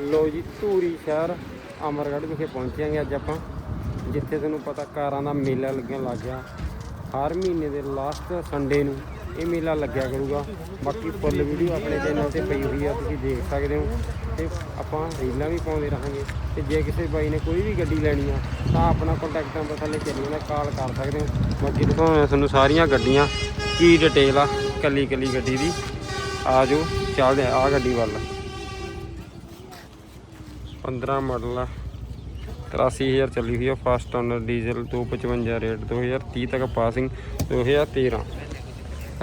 ਲੋ ਜੀ, ਧੂਰੀ ਸ਼ਹਿਰ ਅਮਰਗੜ੍ਹ ਵਿਖੇ ਪਹੁੰਚਿਆਂਗੇ ਅੱਜ ਆਪਾਂ, ਜਿੱਥੇ ਤੁਹਾਨੂੰ ਪਤਾ ਕਾਰਾਂ ਦਾ ਮੇਲਾ ਲੱਗਣ ਲੱਗ ਗਿਆ। ਹਰ ਮਹੀਨੇ ਦੇ ਲਾਸਟ ਸੰਡੇ ਨੂੰ ਇਹ ਮੇਲਾ ਲੱਗਿਆ ਕਰੂਗਾ। ਬਾਕੀ ਫੁੱਲ ਵੀਡੀਓ ਆਪਣੇ ਚੈਨਲ ਤੇ ਪਈ ਹੋਈ ਆ, ਤੁਸੀਂ ਦੇਖ ਸਕਦੇ ਹੋ। ਤੇ ਆਪਾਂ ਰੀਲਾਂ ਵੀ ਪਾਉਂਦੇ ਰਹਾਂਗੇ। ਤੇ ਜੇ ਕਿਸੇ ਬਾਈ ਨੇ ਕੋਈ ਵੀ ਗੱਡੀ ਲੈਣੀ ਆ, ਤਾਂ ਆਪਣਾ ਕੰਟੈਕਟ ਨੰਬਰ ਥੱਲੇ ਚੱਲੀ ਜਾਂਦਾ ਕਾਲ ਕਰ ਸਕਦੇ ਹੋ। ਬਾਕੀ ਦਿਖਾਉਣਾ ਤੁਹਾਨੂੰ ਸਾਰੀਆਂ ਗੱਡੀਆਂ, ਕੀ ਡਿਟੇਲ ਆ ਕੱਲੀ ਕੱਲੀ ਗੱਡੀ ਦੀ। ਆ ਜਾਓ, ਚੱਲਦੇ ਆ, ਆਹ ਗੱਡੀ ਵੱਲ। 15 ਮਾਡਲ ਆ। 83000 ਚੱਲੀ ਹੋਈ ਆ ਫਸਟ ਓਨਰ ਡੀਜ਼ਲ 255 ਰੇਟ 2030 ਤੱਕ ਪਾਸਿੰਗ 2013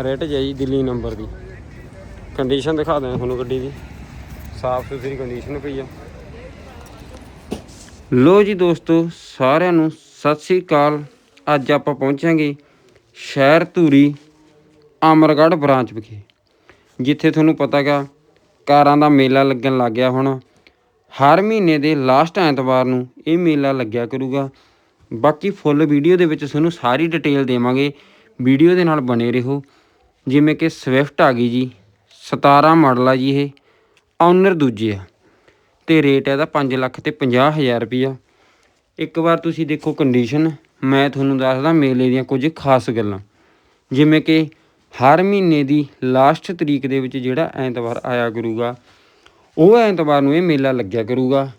ਰੇਟ ਜਾਈ ਦਿੱਲੀ ਨੰਬਰ ਦੀ। ਕੰਡੀਸ਼ਨ ਦਿਖਾ ਦਿਆਂ ਤੁਹਾਨੂੰ ਗੱਡੀ ਦੀ। ਸਾਫ਼ ਸੁਥਰੀ ਕੰਡੀਸ਼ਨ ਪਈ ਆ। ਲੋ ਜੀ ਦੋਸਤੋ, ਸਾਰਿਆਂ ਨੂੰ ਸਤਿ ਸ੍ਰੀ ਅਕਾਲ। ਅੱਜ ਆਪਾਂ ਪਹੁੰਚਾਂਗੇ ਸ਼ਹਿਰ ਧੂਰੀ, ਅਮਰਗੜ੍ਹ ਬ੍ਰਾਂਚ ਵਿਖੇ। ਜਿੱਥੇ ਤੁਹਾਨੂੰ ਪਤਾਗਾ ਕਾਰਾਂ ਦਾ ਮੇਲਾ ਲੱਗਣ ਲੱਗ ਗਿਆ ਹੁਣ। ਹਰ ਮਹੀਨੇ ਦੇ ਲਾਸਟ ਐਤਵਾਰ ਨੂੰ ਇਹ ਮੇਲਾ ਲੱਗਿਆ ਕਰੂਗਾ। ਬਾਕੀ ਫੁੱਲ ਵੀਡੀਓ ਦੇ ਵਿੱਚ ਤੁਹਾਨੂੰ ਸਾਰੀ ਡਿਟੇਲ ਦੇਵਾਂਗੇ। ਵੀਡੀਓ ਦੇ ਨਾਲ ਬਣੇ ਰਹੋ। ਜਿਵੇਂ ਕਿ ਸਵਿਫਟ ਆ ਗਈ ਜੀ 17 ਮਾਡਲ ਆ ਜੀ ਇਹ ਓਨਰ ਦੂਜੇ ਆ। ਤੇ ਰੇਟ ਇਹਦਾ 5 ਲੱਖ ਤੇ 50000 ਰੁਪਈਆ। ਇੱਕ ਵਾਰ ਤੁਸੀਂ ਦੇਖੋ ਕੰਡੀਸ਼ਨ ਮੈਂ ਤੁਹਾਨੂੰ ਦੱਸਦਾ ਮੇਲੇ ਦੀਆਂ ਕੁਝ ਖਾਸ ਗੱਲਾਂ। ਜਿਵੇਂ ਕਿ ਹਰ ਮਹੀਨੇ ਦੀ ਲਾਸਟ ਤਰੀਕ ਦੇ ਵਿੱਚ ਜਿਹੜਾ ਐਤਵਾਰ ਆਇਆ ਕਰੂਗਾ ਉਹ ਐਤਵਾਰ ਨੂੰ ਇਹ ਮੇਲਾ ਲੱਗਿਆ ਕਰੂਗਾ।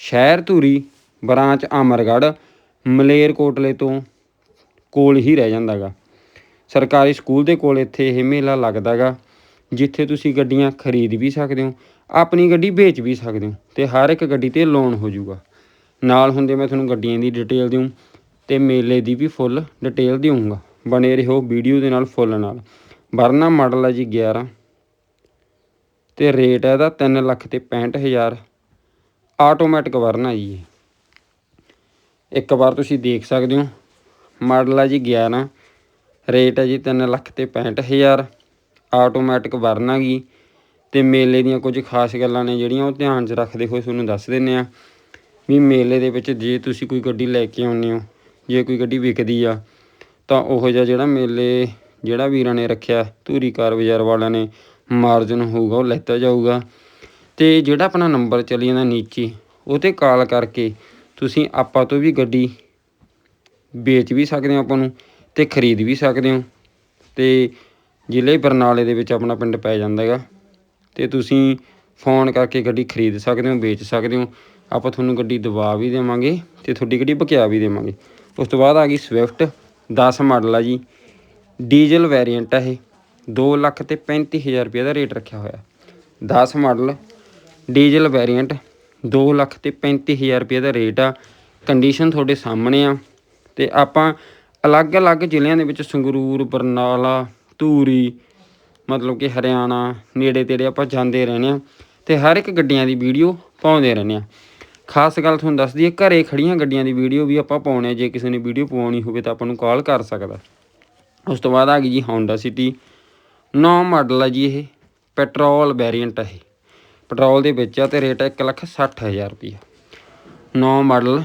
ਸ਼ਹਿਰ ਧੂਰੀ, ਬ੍ਰਾਂਚ ਅਮਰਗੜ੍ਹ, ਮਲੇਰਕੋਟਲੇ ਤੋਂ ਕੋਲ ਹੀ ਰਹਿ ਜਾਂਦਾਗਾ। ਸਰਕਾਰੀ ਸਕੂਲ ਦੇ ਕੋਲ ਇੱਥੇ ਇਹ ਮੇਲਾ ਲੱਗਦਾਗਾ, ਜਿੱਥੇ ਤੁਸੀਂ ਗੱਡੀਆਂ ਖਰੀਦ ਵੀ ਸਕਦੇ ਹੋ, ਆਪਣੀ ਗੱਡੀ ਵੇਚ ਵੀ ਸਕਦੇ ਹੋ ਤੇ ਹਰ ਇੱਕ ਗੱਡੀ ਤੇ ਲੋਨ ਹੋ ਜਾਊਗਾ। ਨਾਲ ਹੁੰਦੇ ਮੈਂ ਤੁਹਾਨੂੰ ਗੱਡੀਆਂ ਦੀ ਡਿਟੇਲ ਦਿਉਂ ਤੇ ਮੇਲੇ ਦੀ ਵੀ ਫੁੱਲ ਡਿਟੇਲ ਦਿਉਂਗਾ ਬਣੇ ਰਹੋ ਵੀਡੀਓ ਦੇ ਨਾਲ ਫੁੱਲ ਨਾਲ। ਵਰਨਾ ਮਾਡਲ ਹੈ ਜੀ 11 ਤੇ ਰੇਟ ਹੈ ਇਹਦਾ 3 ਲੱਖ ਤੇ 65000 ਆਟੋਮੈਟਿਕ ਵਰਨਾ ਜੀ ਇੱਕ ਵਾਰ ਤੁਸੀਂ ਦੇਖ ਸਕਦੇ ਹੋ ਮਾਡਲ ਹੈ ਜੀ 11 ਰੇਟ ਹੈ ਜੀ 3 ਲੱਖ ਤੇ 65000 ਆਟੋਮੈਟਿਕ ਵਰਨਾ ਗੀ ਤੇ ਮੇਲੇ ਦੀਆਂ ਕੁਝ ਖਾਸ ਗੱਲਾਂ ਨੇ ਜਿਹੜੀਆਂ ਉਹ ਧਿਆਨ 'ਚ ਰੱਖਦੇ ਹੋਏ ਤੁਹਾਨੂੰ ਦੱਸ ਦਿੰਨੇ ਆ ਵੀ ਮੇਲੇ ਦੇ ਵਿੱਚ ਜੇ ਤੁਸੀਂ ਕੋਈ ਗੱਡੀ ਲੈ ਕੇ ਆਉਂਦੇ ਹੋ, ਜੇ ਕੋਈ ਗੱਡੀ ਵਿਕਦੀ ਆ, ਤਾਂ ਉਹੋ ਜਿਹਾ ਜਿਹੜਾ ਮੇਲੇ, ਜਿਹੜਾ ਵੀਰਾਂ ਨੇ ਰੱਖਿਆ ਧੂਰੀ ਕਾਰ ਬਾਜ਼ਾਰ ਵਾਲਿਆਂ ਨੇ ਮਾਰਜਨ ਹੋਊਗਾ, ਉਹ ਲੈਤਾ ਜਾਊਗਾ। ਤੇ ਜਿਹੜਾ ਆਪਣਾ ਨੰਬਰ ਚੱਲੀ ਜਾਂਦਾ ਨੀਚੇ ਉਹ ਤੇ ਕਾਲ ਕਰਕੇ ਤੁਸੀਂ ਆਪਾਂ ਤੋਂ ਵੀ ਗੱਡੀ ਵੇਚ ਵੀ ਸਕਦੇ ਹੋ ਆਪਾਂ ਨੂੰ ਤੇ ਖਰੀਦ ਵੀ ਸਕਦੇ ਹੋ। ਤੇ ਜ਼ਿਲ੍ਹੇ ਬਰਨਾਲੇ ਦੇ ਵਿੱਚ ਆਪਣਾ ਪਿੰਡ ਪੈ ਜਾਂਦਾ ਹੈਗਾ। ਤੇ ਤੁਸੀਂ ਫੋਨ ਕਰਕੇ ਗੱਡੀ ਖਰੀਦ ਸਕਦੇ ਹੋ, ਵੇਚ ਸਕਦੇ ਹੋ। ਆਪਾਂ ਤੁਹਾਨੂੰ ਗੱਡੀ ਦਵਾ ਵੀ ਦੇਵਾਂਗੇ ਤੇ ਤੁਹਾਡੀ ਗੱਡੀ ਬਕਿਆ ਵੀ ਦੇਵਾਂਗੇ। ਉਸ ਤੋਂ ਬਾਅਦ ਆ ਗਈ ਸਵਿਫਟ 10 ਮਾਡਲ ਆ ਜੀ। ਡੀਜ਼ਲ ਵੇਰੀਐਂਟ ਆ ਇਹ। 2 ਲੱਖ ਤੇ 35000 ਰੁਪਏ ਦਾ ਰੇਟ ਰੱਖਿਆ ਹੋਇਆ। 10 ਮਾਡਲ, ਡੀਜ਼ਲ ਵੇਰੀਐਂਟ 2 ਲੱਖ ਤੇ 35000 ਰੁਪਏ ਦਾ ਰੇਟ ਆ। ਕੰਡੀਸ਼ਨ ਤੁਹਾਡੇ ਸਾਹਮਣੇ ਆ। ਤੇ ਆਪਾਂ ਅਲੱਗ-ਅਲੱਗ ਜ਼ਿਲ੍ਹਿਆਂ ਦੇ ਵਿੱਚ ਸੰਗਰੂਰ, ਬਰਨਾਲਾ, ਧੂਰੀ, ਮਤਲਬ ਕਿ ਹਰਿਆਣਾ ਨੇੜੇ ਤੇੜੇ ਆਪਾਂ ਜਾਂਦੇ ਰਹਿੰਦੇ ਆ ਤੇ ਹਰ ਇੱਕ ਗੱਡੀਆਂ ਦੀ ਵੀਡੀਓ ਪਾਉਂਦੇ ਰਹਿੰਦੇ ਆ। ਖਾਸ ਗੱਲ ਤੁਹਾਨੂੰ ਦੱਸ ਦਈਏ, ਘਰੇ ਖੜੀਆਂ ਗੱਡੀਆਂ ਦੀ ਵੀਡੀਓ ਵੀ ਆਪਾਂ ਪਾਉਣੇ ਆ। ਜੇ ਕਿਸੇ ਨੇ ਵੀਡੀਓ ਪਾਉਣੀ ਹੋਵੇ ਤਾਂ ਆਪਾਂ ਨੂੰ ਕਾਲ ਕਰ ਸਕਦਾ। ਉਸ ਤੋਂ ਬਾਅਦ ਆ ਗਈ ਜੀ Honda City 9 ਮਾਡਲ ਆ ਜੀ ਇਹ, ਪੈਟਰੋਲ ਵੇਰੀਐਂਟ ਆ ਇਹ। ਪੈਟਰੋਲ ਦੇ ਵਿੱਚ ਆ ਤੇ ਰੇਟ ਹੈ 160000 ਰੁਪਈਆ। 9 ਮਾਡਲ,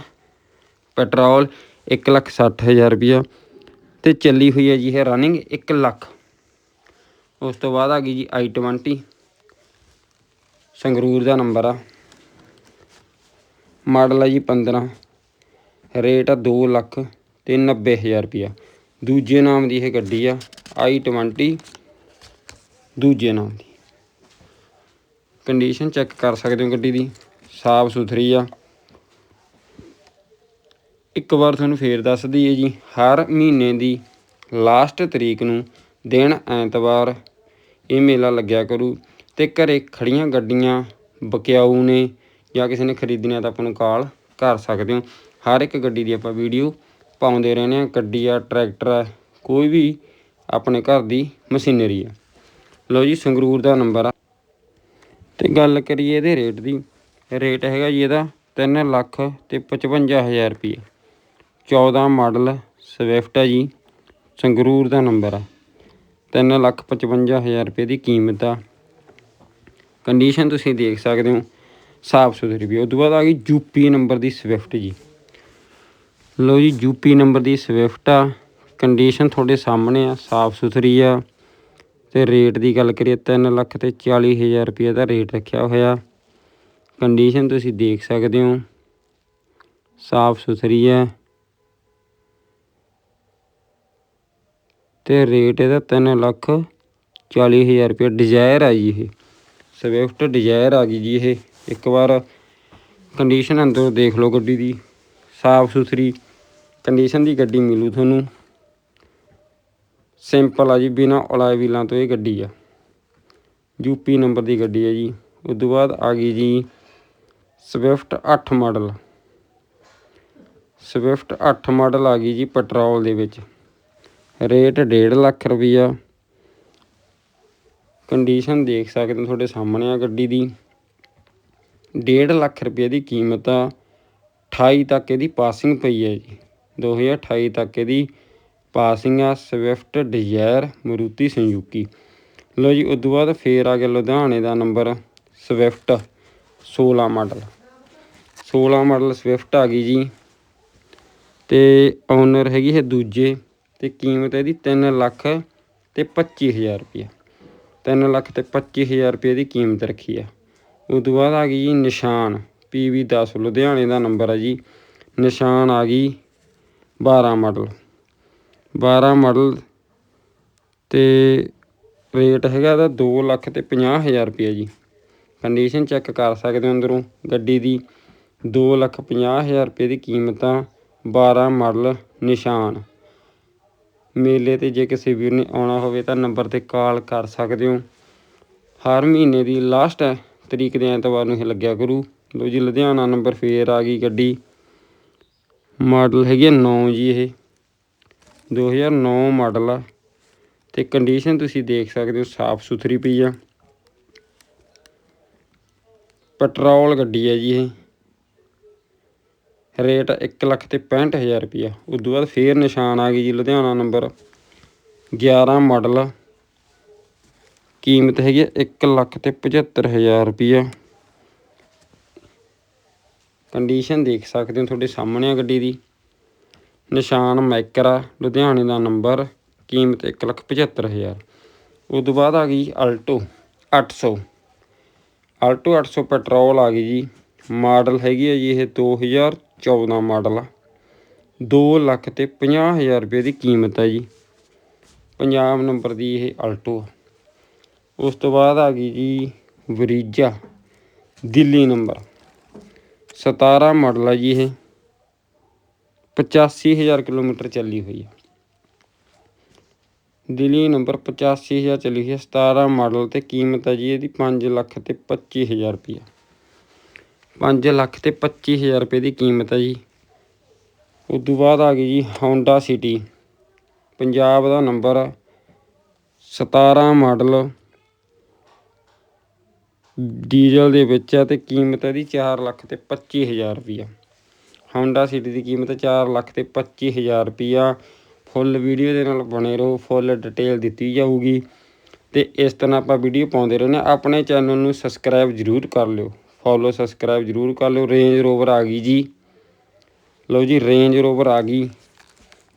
ਪੈਟਰੋਲ 160000 ਰੁਪਈਆ। ਤੇ ਚੱਲੀ ਹੋਈ ਹੈ ਜੀ ਇਹ ਰਨਿੰਗ 1 ਲੱਖ। ਉਸ ਤੋਂ ਬਾਅਦ ਆ ਗਈ ਜੀ i20 ਸੰਗਰੂਰ ਦਾ ਨੰਬਰ ਆ। ਮਾਡਲ ਆ ਜੀ 15 ਰੇਟ ਆ 2 ਲੱਖ ਤੇ 90000 ਰੁਪਈਆ। ਦੂਜੇ ਨਾਮ ਦੀ ਇਹ ਗੱਡੀ ਆ i20 ਦੂਜੇ ਨਾਮ ਦੀ। ਕੰਡੀਸ਼ਨ ਚੈੱਕ ਕਰ ਸਕਦੇ ਹੋ ਗੱਡੀ ਦੀ। ਸਾਫ਼ ਸੁਥਰੀ ਆ। ਇੱਕ ਵਾਰ ਤੁਹਾਨੂੰ ਫੇਰ ਦੱਸ ਦਈਏ ਜੀ, ਹਰ ਮਹੀਨੇ ਦੀ ਲਾਸਟ ਤਰੀਕ ਨੂੰ ਦਿਨ ਐਤਵਾਰ ਇਹ ਮੇਲਾ ਲੱਗਿਆ ਕਰੂ ਤੇ ਘਰੇ ਖੜੀਆਂ ਗੱਡੀਆਂ ਬਕਿਆਊ ਨੇ ਜਾਂ ਕਿਸੇ ਨੇ ਖਰੀਦਣੀਆਂ ਤਾਂ ਆਪਾਂ ਨੂੰ ਕਾਲ ਕਰ ਸਕਦੇ ਹੋ। ਹਰ ਇੱਕ ਗੱਡੀ ਦੀ ਆਪਾਂ ਵੀਡੀਓ ਪਾਉਂਦੇ ਰਹਿੰਦੇ ਆ ਗੱਡੀ ਆ, ਟਰੈਕਟਰ ਆ, ਕੋਈ ਵੀ ਆਪਣੇ ਘਰ ਦੀ ਮਸ਼ੀਨਰੀ ਆ। ਲਓ ਜੀ ਸੰਗਰੂਰ ਦਾ ਨੰਬਰ ਆ। ਤੇ ਗੱਲ ਕਰੀਏ ਇਹਦੇ ਰੇਟ ਦੀ। ਰੇਟ ਹੈਗਾ ਜੀ ਇਹਦਾ 3 ਲੱਖ ਤੇ 55000 ਰੁਪਏ 14 ਮਾਡਲ ਸਵਿਫਟ ਆ ਜੀ, ਸੰਗਰੂਰ ਦਾ ਨੰਬਰ ਆ। 3 ਲੱਖ 55000 ਰੁਪਏ ਦੀ ਕੀਮਤ ਆ। ਕੰਡੀਸ਼ਨ ਤੁਸੀਂ ਦੇਖ ਸਕਦੇ ਹੋ, ਸਾਫ਼ ਸੁਥਰੀ ਵੀ ਉਹ ਤੋਂ ਬਾਅਦ ਆ ਗਈ ਯੂਪੀ ਨੰਬਰ ਦੀ ਸਵਿਫਟ ਜੀ। ਲਓ ਜੀ ਯੂਪੀ ਨੰਬਰ ਦੀ ਸਵਿਫਟ ਆ। ਕੰਡੀਸ਼ਨ ਤੁਹਾਡੇ ਸਾਹਮਣੇ ਆ, ਸਾਫ਼ ਸੁਥਰੀ ਆ। ਤੇ ਰੇਟ ਦੀ ਗੱਲ ਕਰੀਏ 3 ਲੱਖ ਤੇ 40000 ਰੁਪਏ ਦਾ ਰੇਟ ਰੱਖਿਆ ਹੋਇਆ। ਕੰਡੀਸ਼ਨ ਤੁਸੀਂ ਦੇਖ ਸਕਦੇ ਹੋ। ਸਾਫ਼ ਸੁਥਰੀ ਹੈ। ਤੇ ਰੇਟ ਇਹਦਾ 3 ਲੱਖ 40 ਹਜ਼ਾਰ ਰੁਪਏ ਡਿਜ਼ਾਇਰ ਆ ਜੀ ਇਹ। ਸਵਿਫਟ ਡਿਜ਼ਾਇਰ ਆ ਗਈ ਜੀ ਇਹ। ਇੱਕ ਵਾਰ ਕੰਡੀਸ਼ਨ ਅੰਦਰ ਦੇਖ ਲਓ ਗੱਡੀ ਦੀ। ਸਾਫ਼ ਸੁਥਰੀ ਕੰਡੀਸ਼ਨ ਦੀ ਗੱਡੀ ਮਿਲੂ ਤੁਹਾਨੂੰ। ਸਿੰਪਲ ਆ ਜੀ, ਬਿਨਾ ਅਲਾਈ ਵੀਲਾਂ ਤੋਂ ਇਹ ਗੱਡੀ ਆ। ਯੂਪੀ ਨੰਬਰ ਦੀ ਗੱਡੀ ਹੈ ਜੀ। ਉਸ ਤੋਂ ਬਾਅਦ ਆ ਗਈ ਜੀ ਸਵਿਫਟ 8 ਮਾਡਲ। ਸਵਿਫਟ 8 ਮਾਡਲ ਆ ਗਈ ਜੀ ਪੈਟਰੋਲ ਦੇ ਵਿੱਚ। ਰੇਟ 1.5 ਲੱਖ ਰੁਪਈਆ। ਕੰਡੀਸ਼ਨ ਦੇਖ ਸਕਦੇ ਹੋ ਤੁਹਾਡੇ ਸਾਹਮਣੇ ਆ ਗੱਡੀ ਦੀ। 1.5 ਲੱਖ ਰੁਪਏ ਦੀ ਕੀਮਤ ਆ। 28 ਤੱਕ ਇਹਦੀ ਪਾਸਿੰਗ ਪਈ ਹੈ ਜੀ। 2028 ਤੱਕ ਇਹਦੀ ਪਾਸਿੰਗ ਆ ਸਵਿਫਟ, ਡਿਜ਼ਾਇਰ, ਮਰੂਤੀ ਸੰਯੂਕੀ ਲਓ ਜੀ, ਉਦੋਂ ਬਾਅਦ ਫੇਰ ਆ ਗਿਆ ਲੁਧਿਆਣੇ ਦਾ number, Swift 16 model. 16 model Swift ਆ ਗਈ ਜੀ। ਤੇ ਓਨਰ ਹੈਗੀ ਹੈ ਦੂਜੇ, ਤੇ ਕੀਮਤ ਇਹਦੀ 3 ਲੱਖ ਤੇ 25000 ਰੁਪਏ 3 ਲੱਖ ਤੇ 25000 ਰੁਪਏ ਦੀ ਕੀਮਤ ਰੱਖੀ ਆ। ਉਦੋਂ ਬਾਅਦ ਆ ਗਈ ਜੀ ਨਿਸ਼ਾਨ PV 10 ਲੁਧਿਆਣੇ ਦਾ ਨੰਬਰ ਹੈ ਜੀ। ਨਿਸ਼ਾਨ ਆ ਗਈ 12 ਮਾਡਲ। 12 ਮਾਡਲ ਤੇ ਰੇਟ ਹੈਗਾ ਇਹਦਾ 2 ਲੱਖ ਤੇ 50000 ਰੁਪਏ ਜੀ। ਕੰਡੀਸ਼ਨ ਚੈੱਕ ਕਰ ਸਕਦੇ ਹੋ ਅੰਦਰੋਂ। ਗੱਡੀ ਦੀ 2 ਲੱਖ 50000 ਰੁਪਏ ਦੀ ਕੀਮਤ ਆ 12 ਮਾਡਲ ਨਿਸ਼ਾਨ। ਮੇਲੇ ਤੇ ਜੇ ਕਿਸੇ ਵੀਰ ਨੇ ਆਉਣਾ ਹੋਵੇ ਤਾਂ ਨੰਬਰ ਤੇ ਕਾਲ ਕਰ ਸਕਦੇ ਹੋ। ਹਰ ਮਹੀਨੇ ਦੀ ਲਾਸਟ ਤਰੀਕ ਦੇ ਐਤਵਾਰ ਨੂੰ ਇਹ ਲੱਗਿਆ ਕਰੂ। ਲੋ ਜੀ, ਲੁਧਿਆਣਾ ਨੰਬਰ ਫੇਰ ਆ ਗਈ ਗੱਡੀ। ਮਾਡਲ ਹੈਗੀ 9 ਜੀ ਇਹ। 2009 ਮਾਡਲ ਆ ਤੇ ਕੰਡੀਸ਼ਨ ਤੁਸੀਂ ਦੇਖ ਸਕਦੇ ਹੋ ਸਾਫ਼ ਸੁਥਰੀ ਪਈ ਆ। ਪੈਟਰੋਲ ਗੱਡੀ ਹੈ ਜੀ ਇਹ। ਰੇਟ 1 ਲੱਖ ਤੇ 65000 ਰੁਪਿਆ ਉਸ ਤੋਂ ਬਾਅਦ ਫੇਰ ਨਿਸ਼ਾਨ ਆ ਗਈ ਜੀ, ਲੁਧਿਆਣਾ ਨੰਬਰ 11 ਮਾਡਲ ਕੀਮਤ ਹੈਗੀ 1 ਲੱਖ ਤੇ 75000 ਰੁਪਿਆ ਕੰਡੀਸ਼ਨ ਦੇਖ ਸਕਦੇ ਹੋ ਤੁਹਾਡੇ ਸਾਹਮਣੇ ਆ ਗੱਡੀ ਦੀ। ਨਿਸ਼ਾਨ ਮੈਕਰਾ ਲੁਧਿਆਣੇ ਦਾ ਨੰਬਰ, ਕੀਮਤ 1 ਲੱਖ 75000 ਉਸ ਤੋਂ ਬਾਅਦ ਆ ਗਈ ਅਲਟੋ 800 ਅਲਟੋ 800 ਪੈਟਰੋਲ ਆ ਗਈ ਜੀ। ਮਾਡਲ ਹੈਗੀ ਹੈ ਜੀ ਇਹ 2014 ਮਾਡਲ ਆ। 2 ਲੱਖ ਤੇ 50000 ਰੁਪਏ ਦੀ ਕੀਮਤ ਹੈ ਜੀ। ਪੰਜਾਬ ਨੰਬਰ ਦੀ ਇਹ ਅਲਟੋ ਆ। ਉਸ ਤੋਂ ਬਾਅਦ ਆ ਗਈ ਜੀ ਵਰੀਜਾ, ਦਿੱਲੀ ਨੰਬਰ। 17 ਮਾਡਲ ਆ ਜੀ ਇਹ। 85000 ਕਿਲੋਮੀਟਰ ਚੱਲੀ ਹੋਈ ਹੈ ਦਿੱਲੀ ਨੰਬਰ 85000 ਚੱਲੀ ਹੋਈ ਹੈ 17 ਮਾਡਲ ਤੇ ਕੀਮਤ ਹੈ ਜੀ ਇਹਦੀ 5 ਲੱਖ ਤੇ 25000 ਰੁਪਏ 5 ਲੱਖ ਤੇ 25000 ਰੁਪਏ ਦੀ ਕੀਮਤ ਹੈ ਜੀ। ਉਸ ਤੋਂ ਬਾਅਦ ਆ ਗਈ ਜੀ Honda City ਪੰਜਾਬ ਦਾ ਨੰਬਰ 17 ਮਾਡਲ। ਡੀਜ਼ਲ ਦੇ ਵਿੱਚ ਹੈ ਤੇ ਕੀਮਤ ਇਹਦੀ 4 ਲੱਖ ਤੇ 25000 ਰੁਪਈਆ। ਹੋਂਡਾ ਸਿਟੀ ਦੀ ਕੀਮਤ ਚਾਰ ਲੱਖ ਤੇ 25000 ਰੁਪਈਆ। ਫੁੱਲ ਵੀਡੀਓ ਦੇ ਨਾਲ ਬਣੇ ਰਹੋ ਫੁੱਲ ਡਿਟੇਲ ਦਿੱਤੀ ਜਾਊਗੀ। ਤੇ ਇਸ ਤਰ੍ਹਾਂ ਆਪਾਂ ਵੀਡੀਓ ਪਾਉਂਦੇ ਰਹਿੰਦੇ ਹਾਂ। ਆਪਣੇ ਚੈਨਲ ਨੂੰ ਸਬਸਕ੍ਰਾਈਬ ਜ਼ਰੂਰ ਕਰ ਲਿਓ। ਫੋਲੋ ਸਬਸਕ੍ਰਾਈਬ ਜ਼ਰੂਰ ਕਰ ਲਿਓ। ਰੇਂਜ ਰੋਵਰ ਆ ਗਈ ਜੀ। ਲਓ ਜੀ ਰੇਂਜ ਰੋਵਰ ਆ ਗਈ।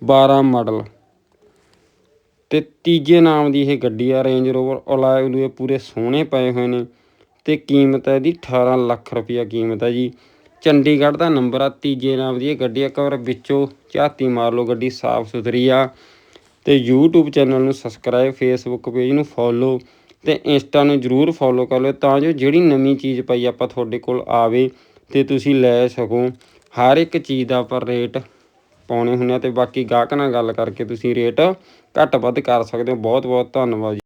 12 ਮਾਡਲ ਤੇ ਤੀਜੇ ਨਾਮ ਦੀ ਇਹ ਗੱਡੀ ਆ ਰੇਂਜ ਰੋਵਰ ਅਲਾਏ ਉਲੂਏ ਪੂਰੇ ਸੋਹਣੇ ਪਏ ਹੋਏ ਨੇ। ਤੇ ਕੀਮਤ ਹੈ ਇਹਦੀ 18 ਲੱਖ ਰੁਪਈਆ ਕੀਮਤ ਹੈ ਜੀ। ਚੰਡੀਗੜ੍ਹ ਦਾ ਨੰਬਰ ਆ, ਤੀਜੇ ਨਾਮ ਦੀ ਇਹ ਗੱਡੀ ਇੱਕ ਵਾਰ ਵਿੱਚੋਂ ਝਾਤੀ ਮਾਰ ਲਓ, ਗੱਡੀ ਸਾਫ਼ ਸੁਥਰੀ ਆ। ਤੇ YouTube ਚੈਨਲ ਨੂੰ ਸਬਸਕ੍ਰਾਈਬ Facebook ਪੇਜ ਨੂੰ ਫੋਲੋ ਤੇ ਇੰਸਟਾ ਨੂੰ ਜਰੂਰ ਫੋਲੋ ਕਰ ਲਿਓ ਤਾਂ ਜੋ ਜਿਹੜੀ ਨਵੀਂ ਚੀਜ਼ ਪਈ ਆਪਾਂ ਤੁਹਾਡੇ ਕੋਲ ਆਵੇ ਤੇ ਤੁਸੀਂ ਲੈ ਸਕੋ। ਹਰ ਇੱਕ ਚੀਜ਼ ਦਾ ਪਰ ਰੇਟ ਪਾਉਣੇ ਹੁੰਦੇ ਆ ਤੇ ਬਾਕੀ ਗਾਹਕ ਨਾਲ ਗੱਲ ਕਰਕੇ ਤੁਸੀਂ ਰੇਟ ਘੱਟ ਵੱਧ ਕਰ ਸਕਦੇ ਹੋ। ਬਹੁਤ ਬਹੁਤ ਧੰਨਵਾਦ ਜੀ।